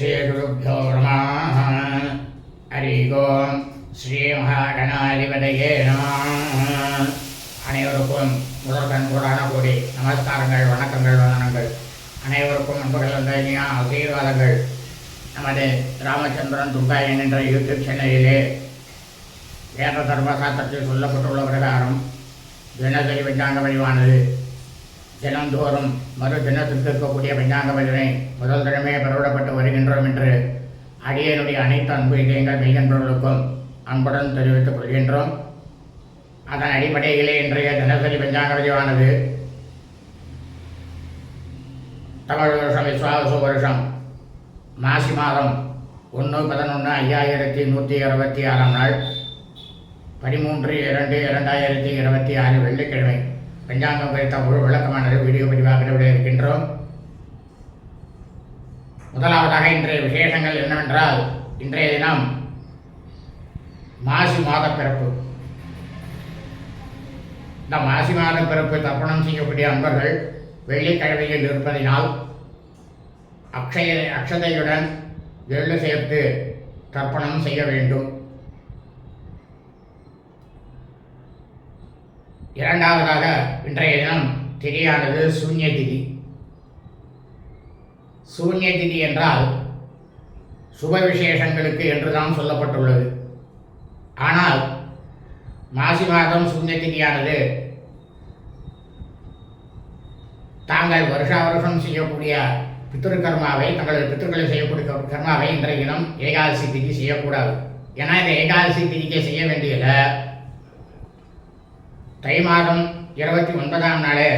ஸ்ரீகுருப்போ நம ஹரி ஓம் ஸ்ரீ மகாகணாதிபதியே நம அனைவருக்கும் முதல் கண்கூடான கூடி நமஸ்காரங்கள் வணக்கங்கள் வந்தனங்கள். அனைவருக்கும் அன்பு கலந்த ஆசீர்வாதங்கள். நமது ராமச்சந்திரன் துர்காயன் என்ற யூடியூப் சேனலிலே வேத தர்மசாத்திரத்தில் சொல்லப்பட்டுள்ள பிரகாரம் தினசரி விஞ்ஞான வழிவானது தினந்தோறும் மறு தினத்திற்கு இருக்கக்கூடிய பஞ்சாங்க பதினை முதல் தினமே பெறவிடப்பட்டு வருகின்றோம் என்று அடியனுடைய அனைத்து அன்பு இதயங்கள் மெய்கின்றவர்களுக்கும் அன்புடன் தெரிவித்துக் கொள்கின்றோம். அதன் அடிப்படையிலே இன்றைய தினசரி பஞ்சாங்க பதிவானது தமிழ் வருஷம் விஸ்வாச வருஷம் மாசி மாதம் ஒன்று பதினொன்று ஐயாயிரத்தி நூற்றி அறுபத்தி ஆறாம் நாள் பதிமூன்று இரண்டு இரண்டாயிரத்தி இருபத்தி ஆறு வெள்ளிக்கிழமை. பஞ்சாங்கம் குறித்த முழு விளக்கமானது வீடியோ பதிவாக விட இருக்கின்றோம். முதலாவதாக இன்றைய விசேஷங்கள் என்னவென்றால் இன்றைய தினம் மாசி மாத பிறப்பு. இந்த மாசி மாத பிறப்பு தர்ப்பணம் செய்யக்கூடிய அன்பர்கள் வெள்ளிக்கிழமையில் இருப்பதினால் அக்ஷய அக்ஷதையுடன் எள்ளு சேர்த்து தர்ப்பணம் செய்ய வேண்டும். இரண்டாவதாக இன்றைய தினம் திதியானது சூன்ய திதி. சூன்ய திதி என்றால் சுப விசேஷங்களுக்கு என்றுதான் சொல்லப்பட்டுள்ளது. ஆனால் மாசி மாதம் சூன்ய திதியானது தாங்கள் வருஷா வருஷம் செய்யக்கூடிய பித்திருக்கர்மாவை கர்மாவை தங்களது பித்ருக்களை செய்யக்கூடிய கர்மாவை இன்றைய தினம் ஏகாதசி திதி செய்யக்கூடாது. ஏன்னா இந்த ஏகாதசி திதிக்கு செய்ய வேண்டியதை தை மாதம் இருபத்தி ஒன்பதாம் நாளே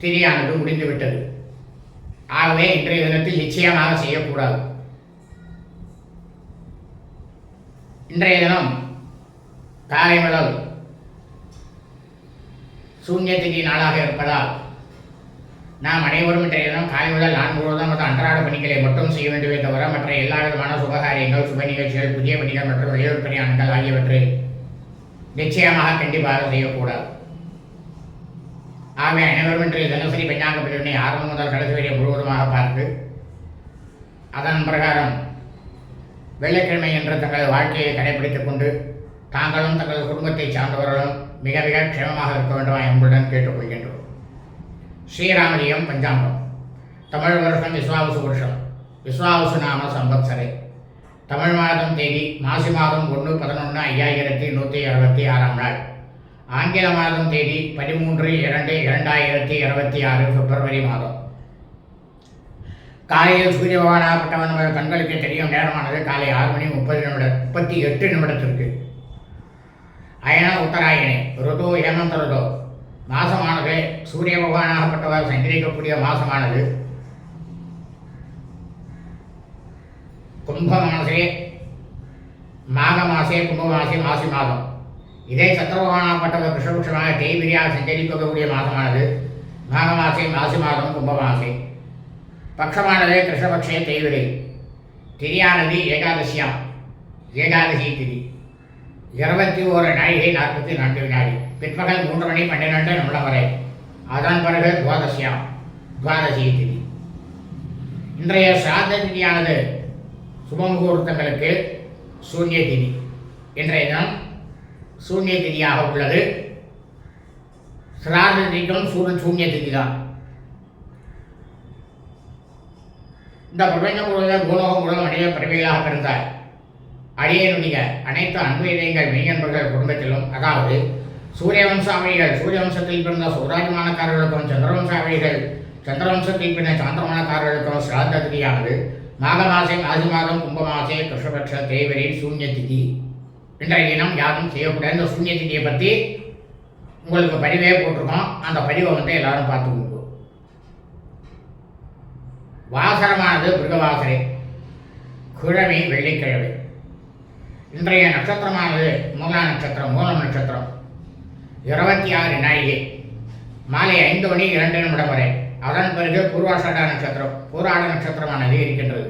திரியானது முடிந்துவிட்டது. ஆகவே இன்றைய தினத்தில் நிச்சயமாக செய்யக்கூடாது. இன்றைய தினம் காலை முதல் சூன்ய திதி நாளாக இருப்பதால் நாம் அனைவரும் இன்றைய தினம் காலை முதல் நான்கு முழுவதும் மற்றும் அன்றாட பணிகளை மட்டும் செய்ய வேண்டுமே தவிர மற்ற எல்லா விதமான சுபகாரியங்கள் சுப நிகழ்ச்சிகள் புதிய பணிகள் மற்றும் வெளியூர் பணியாளர்கள் ஆகியவற்றை நிச்சயமாக கண்டிப்பாக செய்யக்கூடாது. ஆகவே அனைவரும் இன்றைய தினசரி பஞ்சாங்க பிரிவினை ஆரம்பம் முதல் கடைசி வரை முழுவதுமாக பார்த்து அதன் பிரகாரம் வெள்ளிக்கிழமை என்ற தங்களது வாழ்க்கையை கடைபிடித்துக் கொண்டு தாங்களும் தங்களது குடும்பத்தை சார்ந்தவர்களும் மிக மிக க்ஷேமமாக இருக்க வேண்டும் என்பதுடன் கேட்டுக்கொள்கின்றோம். ஸ்ரீராமலியம் பஞ்சாங்கம். தமிழ் வருஷம் விஸ்வாவசு வருஷம் விஸ்வாவசு நாம சம்பத்சரை. தமிழ் மாதம் தேதி மாசி மாதம் ஒன்று பதினொன்று ஐயாயிரத்தி நூற்றி அறுபத்தி ஆறாம் நாள். ஆங்கில மாதம் தேதி பதிமூன்று இரண்டு இரண்டாயிரத்தி இருபத்தி ஆறு பிப்ரவரி மாதம். காலையில் சூரிய பகவானாகப்பட்டவன் நம்ம கண்களுக்கு தெரியும் நேரமானது காலை ஆறு மணி முப்பது நிமிடம் முப்பத்தி எட்டு நிமிடத்திற்கு. அயன உத்தராயணே ருதோ ஹேமந்த ருதோ. மாசமானது சூரிய பகவானாகப்பட்டவர் சஞ்சரிக்கக்கூடிய மாசமானது. கும்ப மாசே மாக மாசே கும்ப மாசே மாசி மாதம். இதே சத்திரபகவானாகப்பட்டவர் கிருஷ்ணபுஷமாக தேய்பிரியாக சஞ்சரிக்கக்கூடிய மாதமானது மாக மாசே மாசி மாதம் கும்ப மாசே பக்ஷமானது கிருஷ்ணபக்ஷே தேய்விரை திரியானது ஏகாதசியாம். ஏகாதசி திரி இருபத்தி ஓரு நாழிகை நாற்பத்தி நான்கு வினாடி. பிற்பகல் மூன்று மணி பன்னிரெண்டு நிமிடம் வரை. அதன் பிறகு துவாதசியாம். துவாதசி திதி. இன்றைய சிராத திதியானது சுபமுகூர்த்தங்களுக்கு சூன்ய திதி. இன்றைய தினம் சூன்ய திதியாக உள்ளது. சிராத திதிக்கும் சூரிய சூன்ய திதி தான் இந்த பிரபஞ்சம் முழுவதும் பூலோகம் முழுவதும் அடைய பிறவிகளாக பிறந்தார். அடியனுடைய அனைத்து அன்பு இதயங்கள் மெய்யன்பர்கள் குடும்பத்திலும் அதாவது சூரியவம்சாவளிகள் சூரியவம்சத்தில் பிறந்த சூராஜமானக்காரர்களுக்கும் சந்திரவம்சாமிகள் சந்திரவம்சத்தில் பிறந்த சாந்திரமானக்காரர்களுக்கும் சிராத திதியானது. மாகமாசே ஆதி மாதம் கும்பமாசே கிருஷ்ணபட்ச தேவரின் சூன்யதிதி. சூன்ய இன்றைய தினம் யாரும் செய்யக்கூடாது. இந்த சூன்யதிதியை பற்றி உங்களுக்கு பதிவே போட்டிருக்கோம். அந்த பதிவை வந்து எல்லாரும் பார்த்துக்கோங்க. வாசரமானது மிருகவாசரை கிழமை வெள்ளிக்கிழமை. இன்றைய நட்சத்திரமானது மூலா நட்சத்திரம் மூலம் நட்சத்திரம். இருபத்தி ஆறு நாழிகை. மாலை ஐந்து மணி இரண்டு நிமிடம் வரை அதன் பிறகு பூர்வாஷாட நட்சத்திரம் பூராட நட்சத்திரமானது இருக்கின்றது.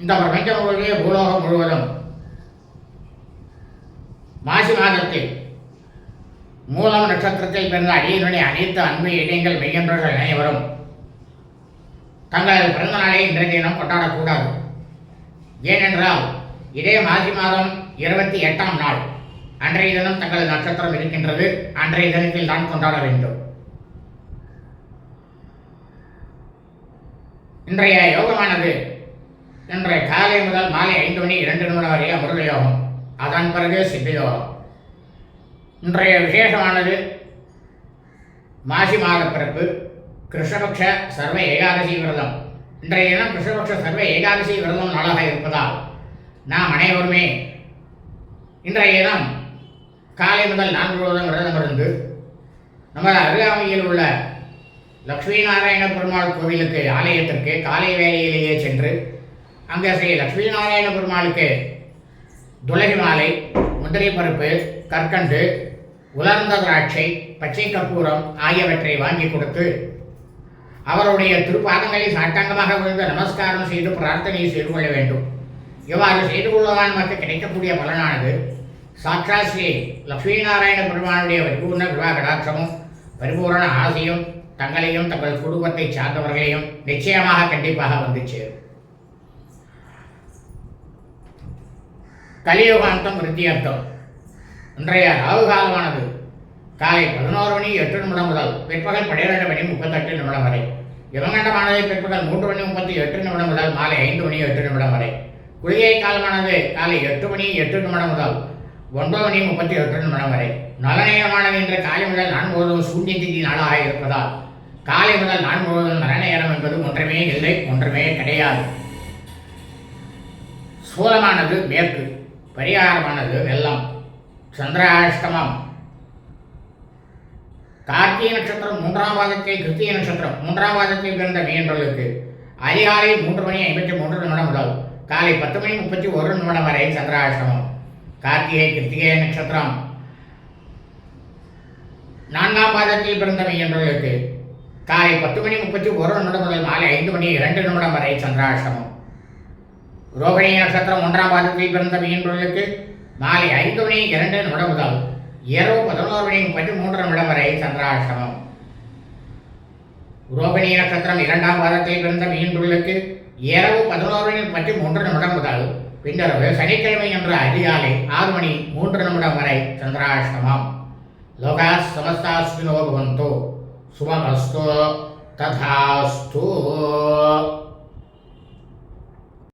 இந்த பிரபஞ்சம் முழுவதே பூலோகம் முழுவதும் மாசி மாதத்தில் மூலம் நட்சத்திரத்தில் பிறந்த அடியனுடைய அனைத்து அன்பு இடையங்கள் மெய்யன்றவர்கள் அனைவரும் தங்களது பிறந்த நாளை இன்றைய தினம் கொண்டாடக்கூடாது. ஏனென்றால் இதே மாசி மாதம் இருபத்தி எட்டாம் நாள். அன்றைய தினம் தங்களது நட்சத்திரம் இருக்கின்றது. அன்றைய தினத்தில் தான் கொண்டாட வேண்டும். இன்றைய யோகமானது இன்றைய காலை முதல் மாலை ஐந்து மணி இரண்டு நிமிடம் வரை அமிர்த யோகம். அதன் பிறகு சித்த யோகம். இன்றைய விசேஷமானது மாசி மாத பிறப்பு கிருஷ்ணபக்ஷ சர்வ ஏகாதசி விரதம். இன்றைய தினம் கிருஷ்ணபக்ஷ சர்வ ஏகாதசி விரதம் நாளாக இருப்பதால் நாம் அனைவருமே இன்றைய தினம் காலை முதல் நான்கு விரதம் விரதம் இருந்து நமது அருகாமையில் உள்ள லக்ஷ்மி நாராயண பெருமாள் கோவிலுக்கு ஆலயத்திற்கு காலை வேளையிலேயே சென்று அங்கே ஸ்ரீ லக்ஷ்மி நாராயண பெருமாளுக்கு துளகி மாலை முந்திரை பருப்பு கற்கண்டு உலர்ந்த திராட்சை பச்சை கற்பூரம் ஆகியவற்றை வாங்கி கொடுத்து அவருடைய திருப்பாதங்களை சாட்டாங்கமாக விழுந்து நமஸ்காரம் செய்து பிரார்த்தனை செய்து கொள்ள வேண்டும். இவ்வாறு செய்து கொள்வதால் நமக்கு கிடைக்கக்கூடிய பலனானது சாட்சா ஸ்ரீ லக்ஷ்மி நாராயண பெருமானுடைய பரிபூர்ண கிருபா கடாட்சமும் பரிபூரண ஆசையும் தங்களையும் தங்கள் குடும்பத்தை சார்ந்தவர்களையும் நிச்சயமாக கண்டிப்பாக வந்து சேரும். கலியுகாந்தம் விருத்தியர்த்தம் இன்றைய ராகு காலமானது காலை பதினோரு மணி எட்டு நிமிடம் முதல் பிற்பகல் பன்னிரெண்டு மணி முப்பத்தெட்டு நிமிடம் வரை. யமகண்டமானது பிற்பகல் மூன்று மணி முப்பத்தி எட்டு நிமிடம் முதல் மாலை ஐந்து மணி எட்டு நிமிடம் வரை. குளிகை காலமானது காலை எட்டு மணி எட்டு நிமிடம் முதல் ஒன்பது மணி முப்பத்தி எட்டு நிமிடம் வரை. நலநேரமானது இன்று காலை முதல் நான் முழுவதும் சூன்ய திதி நாளாக இருப்பதால் காலை முதல் நான் முழுவதும் நலநேரம் என்பது ஒன்றுமே இல்லை ஒன்றுமே கிடையாது. சூலமானது மேற்கு பரிகாரமானது வெள்ளம் சந்திராஷ்டமம். கார்த்திகை நட்சத்திரம் மூன்றாம் பாதத்தில் கிருத்திகை நட்சத்திரம் மூன்றாம் பாதத்தில் பிறந்த மீன்களுக்கு அதிகாலை மூன்று மணி ஐம்பத்தி மூன்று நிமிடம் முதல் காலை பத்து மணி முப்பத்தி ஒரு நிமிடம் வரை சந்திராஷ்டமம். கார்த்திகை கிருத்திகை நட்சத்திரம். நான்காம் பாதத்தில் பிறந்த மீன்களுக்கு காலை பத்து மணி முப்பத்தி ஒரு நிமிடம் முதல் மாலை ஐந்து மணி இரண்டு நிமிடம் வரை சந்திராஷ்டமம். ரோகிணி நட்சத்திரம் ஒன்றாம் பாதத்தில் பிறந்த மீன்பொருளுக்கு மாலை ஐந்து மணி இரண்டு நிமிடம் முதல் இரவு பதினோரு மணி முப்பத்தி மூன்று நிமிடம் வரை சந்திராஷ்டமம். ரோகிணி நட்சத்திரம் இரண்டாம் பாதத்தில் பிறந்த மீன்பொருளுக்கு இரவு பதினோரு மணி முப்பத்தி மூன்று நிமிடம் முதல் பின்னரவு சனிக்கிழமை என்ற அதிகாலை ஆறு மணி மூன்று நிமிடம் வரை சந்திராஷ்டமம். லோகா சமஸ்தாஸ்மினோ பவந்தோ. 出版版数，单套数。